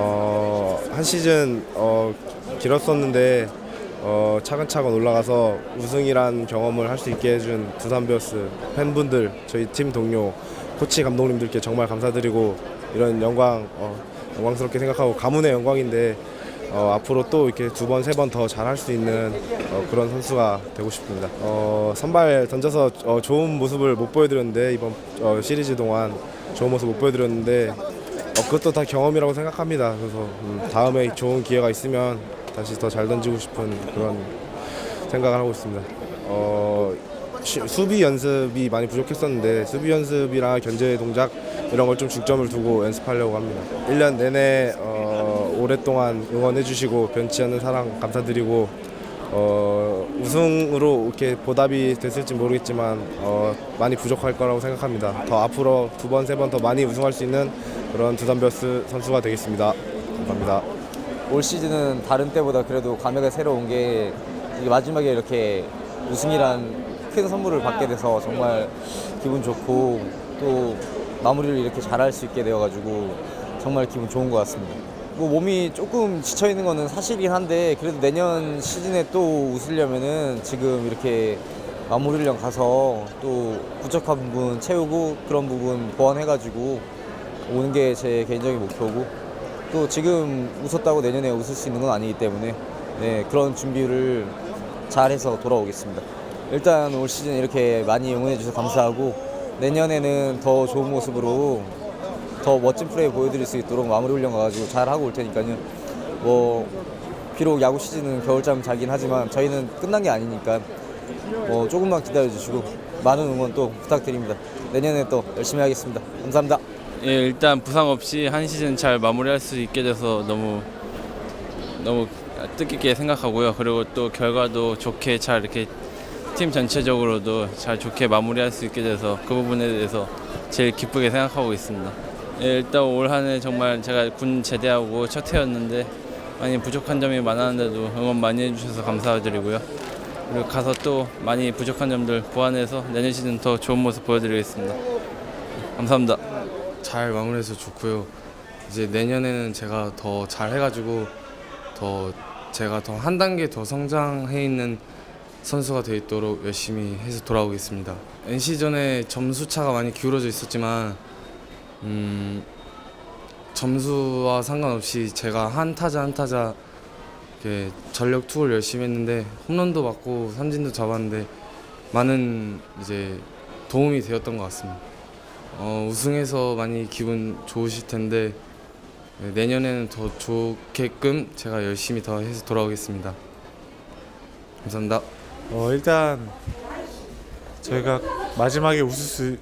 어, 한 시즌 어, 길었었는데 어, 차근차근 올라가서 우승이란 경험을 할 수 있게 해준 두산 베어스 팬분들, 저희 팀 동료, 코치 감독님들께 정말 감사드리고 이런 영광 어, 영광스럽게 생각하고 가문의 영광인데 어, 앞으로 또 이렇게 두 번, 세 번 더 잘할 수 있는 어, 그런 선수가 되고 싶습니다. 어, 선발 던져서 어, 좋은 모습을 못 보여드렸는데 이번 어, 시리즈 동안 좋은 모습 못 보여드렸는데 어, 그것도 다 경험이라고 생각합니다. 그래서 음, 다음에 좋은 기회가 있으면 다시 더 잘 던지고 싶은 그런 생각을 하고 있습니다. 어, 시- 수비 연습이 많이 부족했었는데 수비 연습이랑 견제 동작 이런 걸 좀 중점을 두고 연습하려고 합니다. 1년 내내 어, 오랫동안 응원해 주시고 변치 않는 사랑 감사드리고 어, 우승으로 이렇게 보답이 됐을지 모르겠지만 어, 많이 부족할 거라고 생각합니다. 더 앞으로 두 번, 세 번 더 많이 우승할 수 있는 그런 두산베어스 선수가 되겠습니다. 감사합니다. 올 시즌은 다른 때보다 그래도 감회가 새로운 게 마지막에 이렇게 우승이란 큰 선물을 받게 돼서 정말 기분 좋고 또 마무리를 이렇게 잘할 수 있게 되어가지고 정말 기분 좋은 것 같습니다. 뭐 몸이 조금 지쳐 있는 거는 사실이긴 한데 그래도 내년 시즌에 또 웃으려면은 지금 이렇게 마무리 훈련 가서 또 부족한 부분 채우고 그런 부분 보완해가지고 오는 게 제 개인적인 목표고 또 지금 웃었다고 내년에 웃을 수 있는 건 아니기 때문에 네, 그런 준비를 잘해서 돌아오겠습니다. 일단 올 시즌 이렇게 많이 응원해 주셔서 감사하고 내년에는 더 좋은 모습으로 더 멋진 플레이 보여드릴 수 있도록 마무리 훈련 가가지고 잘 하고 올 테니까요. 뭐 비록 야구 시즌은 겨울잠 자긴 하지만 저희는 끝난 게 아니니까 뭐 조금만 기다려 주시고 많은 응원 또 부탁드립니다. 내년에 또 열심히 하겠습니다. 감사합니다. 예, 일단 부상 없이 한 시즌 잘 마무리할 수 있게 돼서 너무 너무 뜻깊게 생각하고요. 그리고 또 결과도 좋게 잘 이렇게 팀 전체적으로도 잘 좋게 마무리할 수 있게 돼서 그 부분에 대해서 제일 기쁘게 생각하고 있습니다. 예, 일단 올 한 해 정말 제가 군 제대하고 첫 해였는데 많이 부족한 점이 많았는데도 응원 많이 해주셔서 감사드리고요. 그리고 가서 또 많이 부족한 점들 보완해서 내년 시즌 더 좋은 모습 보여드리겠습니다. 감사합니다. 잘 마무리해서 좋고요. 이제 내년에는 제가 더 잘 해가지고 더 제가 더 한 단계 더 성장해 있는 선수가 돼 있도록 열심히 해서 돌아오겠습니다. NC전에 점수 차가 많이 기울어져 있었지만 음, 점수와 상관없이 제가 한 타자 한 타자 이렇게 전력 투구를 열심히 했는데 홈런도 맞고 삼진도 잡았는데 많은 이제 도움이 되었던 것 같습니다. 어, 우승해서 많이 기분 좋으실 텐데 네, 내년에는 더 좋게끔 제가 열심히 더 해서 돌아오겠습니다. 감사합니다. 어, 일단 저희가 마지막에 웃을 수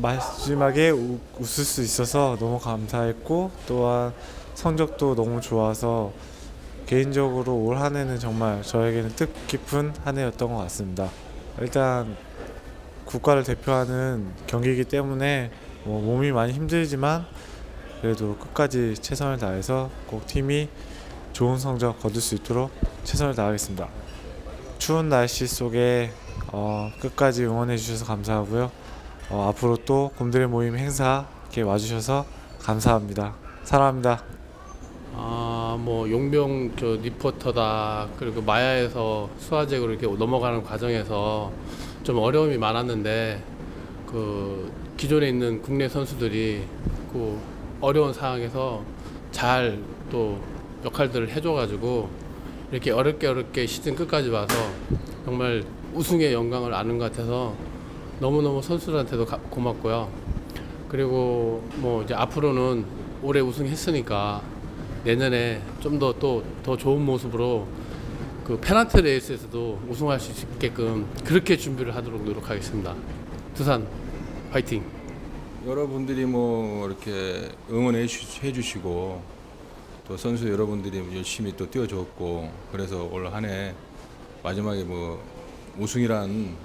마지막에 우- 웃을 수 있어서 너무 감사했고 또한 성적도 너무 좋아서 개인적으로 올 한 해는 정말 저에게는 뜻깊은 한 해였던 것 같습니다. 일단 국가를 대표하는 경기이기 때문에 뭐 몸이 많이 힘들지만 그래도 끝까지 최선을 다해서 꼭 팀이 좋은 성적 거둘 수 있도록 최선을 다하겠습니다. 추운 날씨 속에 어, 끝까지 응원해 주셔서 감사하고요. 어, 앞으로 또 곰들의 모임 행사 이렇게 와주셔서 감사합니다. 사랑합니다. 아, 뭐 용병 저 리포터다 그리고 마야에서 수화제로 이렇게 넘어가는 과정에서 좀 어려움이 많았는데 그 기존에 있는 국내 선수들이 그 어려운 상황에서 잘 또 역할들을 해줘가지고 이렇게 어렵게 어렵게 시즌 끝까지 와서 정말 우승의 영광을 아는 것 같아서 너무너무 선수들한테도 가- 고맙고요. 그리고 뭐 이제 앞으로는 올해 우승했으니까 내년에 좀 더 또 더 좋은 모습으로 그 페넌트 레이스에서도 우승할 수 있게끔 그렇게 준비를 하도록 노력하겠습니다. 두산 파이팅! 여러분들이 뭐 이렇게 응원해 주- 해주시고 또 선수 여러분들이 열심히 또 뛰어줬고 그래서 올 한 해 마지막에 뭐 우승이란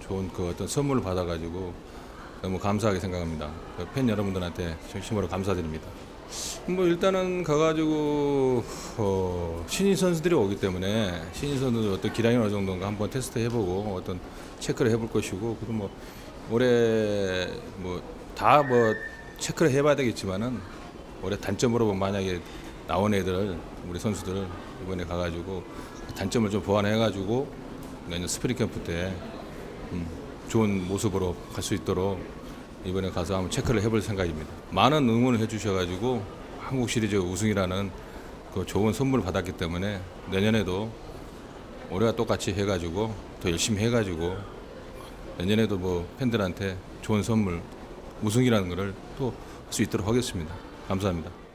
좋은 그 어떤 선물을 받아가지고 너무 감사하게 생각합니다. 그팬 여러분들한테 진심으로 감사드립니다. 뭐 일단은 가가지고 어, 신인 선수들이 오기 때문에 신인 선수들 어떤 기량이 어느 정도인가 한번 테스트 해보고 어떤 체크를 해볼 것이고 그리고 뭐 올해 뭐 다 뭐 체크를 해봐야 되겠지만은 올해 단점으로 뭐 만약에 나온 애들 우리 선수들 이번에 가가지고 단점을 좀 보완해가지고 내년 스프링 캠프 때 음, 좋은 모습으로 갈 수 있도록 이번에 가서 한번 체크를 해볼 생각입니다. 많은 응원을 해주셔가지고 한국 시리즈 우승이라는 그 좋은 선물을 받았기 때문에 내년에도 올해와 똑같이 해가지고 더 열심히 해가지고 내년에도 뭐 팬들한테 좋은 선물 우승이라는 것을 또 할 수 있도록 하겠습니다. 감사합니다.